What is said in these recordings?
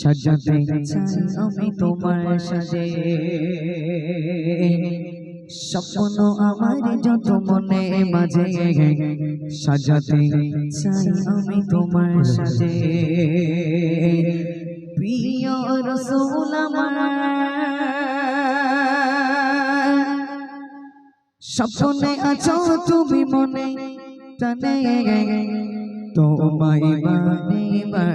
সাজাতে চাই আমি তোমার সাজে। স্বপ্ন আমার যত মনে মাঝে। সাজাতে চাই আমি তোমার সাজে। প্রিয় রসুল আমার। স্বপ্নে আছো তুমি মনে। টানে তোমায় বানিবার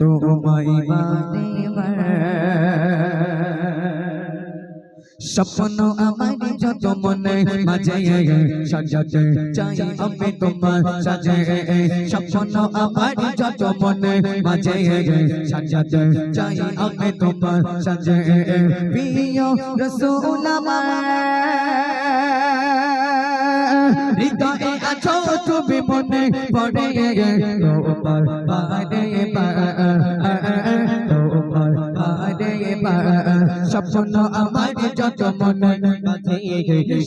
তোমায় বানিবার স্বপ্ন আমার যত মনে মাঝে সাজাতে চাই আমি তোমার সাজে স্বপ্ন আমার যত মনে মাঝে সাজাতে চাই আমি তোমার সাজে প্রিয় রসুল আমার হৃদয়ে আছো তুমি মনে পড়ে তোমার বারে তোমার বারে স্বপ্ন আমার যত মনে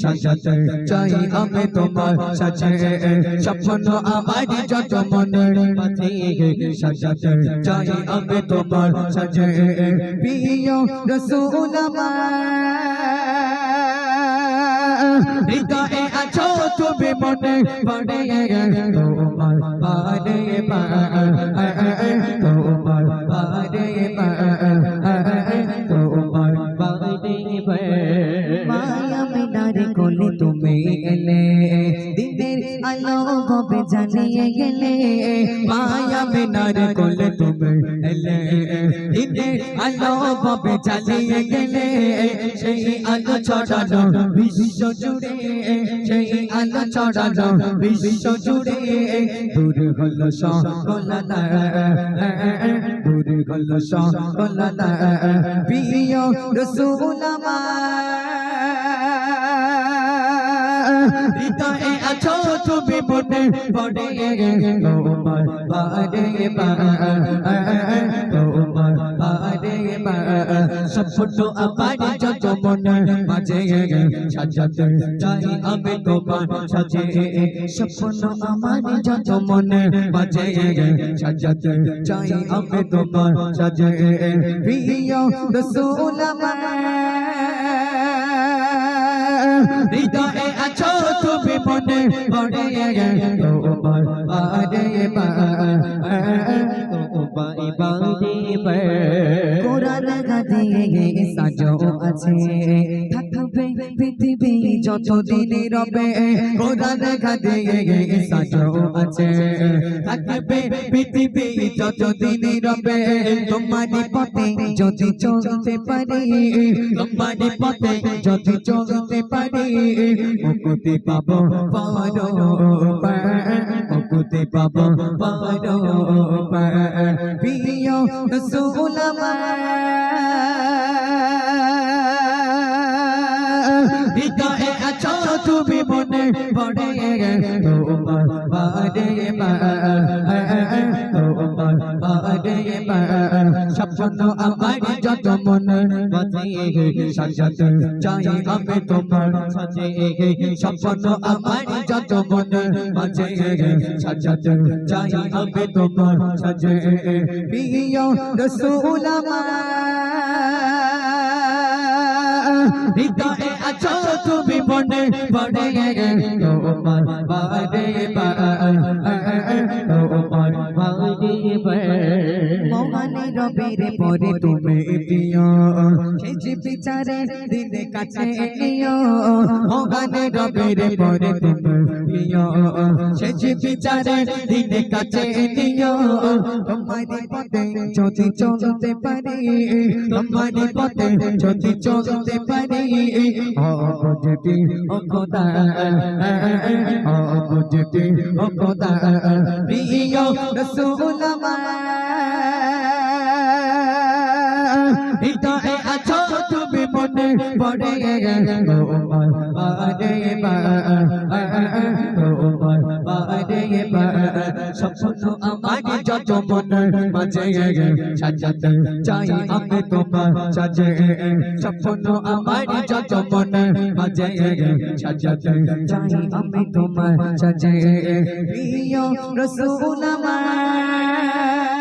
সাজাতে চাই আমি তোমার সাজে স্বপ্ন আমার যত মনে সাজাতে চাই আমি তোমার সাজে প্রিয় রসুল আমার মনে পড়ে তোমার বারে তোমার বারে তোমার বারে মায়া মিনারে কোলে তুমি দিনের জানিয়ে গেলে? মায়া মিনার কোলে তুমি এলে। দিনের আলো জানিয়ে গেলে? সেই আলো ছড়ানো বিশ্ব জুড়ে। সেই আলো ছড়ানো বিশ্ব জুড়ে। দূর হলো সকলনা দূর হলো সকলনা প্রিয় রসুল হৃদয়ে আছো তুমি মনে পড়ে তোমার বারে তোমার বারে স্বপ্ন আমার যত মনে মাঝে সাজাতে চাই আমি তোমার সাজে স্বপ্ন আমার যত মনে মাঝে সাজাতে চাই আমি তোমার সাজে প্রিয় রসুল হৃদয়ে আছো তুমি পড়ে তোমার বারে কোরআন গাদিয়ে সাজো আছে থাকবে পৃথিবী যত দিন রবে কোরআন গাদিয়ে সাজো আছে। থাকবে পৃথিবী যত দিন রবে, তোমারই পথে যদি চলতে পারি, তোমারই পথে যদি চলতে পারি, মুক্তি পাবো পারো মুক্তি পাবো পারো প্রিয় রসুল পড়ে তোমার বারে তোমার বারে স্বপ্ন আমার যত মনে মনে আছো তুমি মনে পড়ে তোমার বারে মহানে রবিরে পরে তুমি প্রিয় সেই বিচারে দিনে কাছে নিও। মহানে রবিরে পরে তুমি প্রিয় সেই বিচারে দিনে কাছে নিও। তোমারি পথে যদি চলতে পারি। তোমারি পথে যদি চলতে পারি। ও বুঝতি ও খোদা ও বুঝতি ও খোদা প্রিয় রসুল হৃদয়ে আছো, তুমি মনে পড়ে স্বপ্ন আমার যত মনে মাঝে সাজাতে চাই আমি তোমার সাজে স্বপ্ন আমার যত মনে মাঝে সাজাতে চাই আমি তোমার সাজে প্রিয় রসুল আমার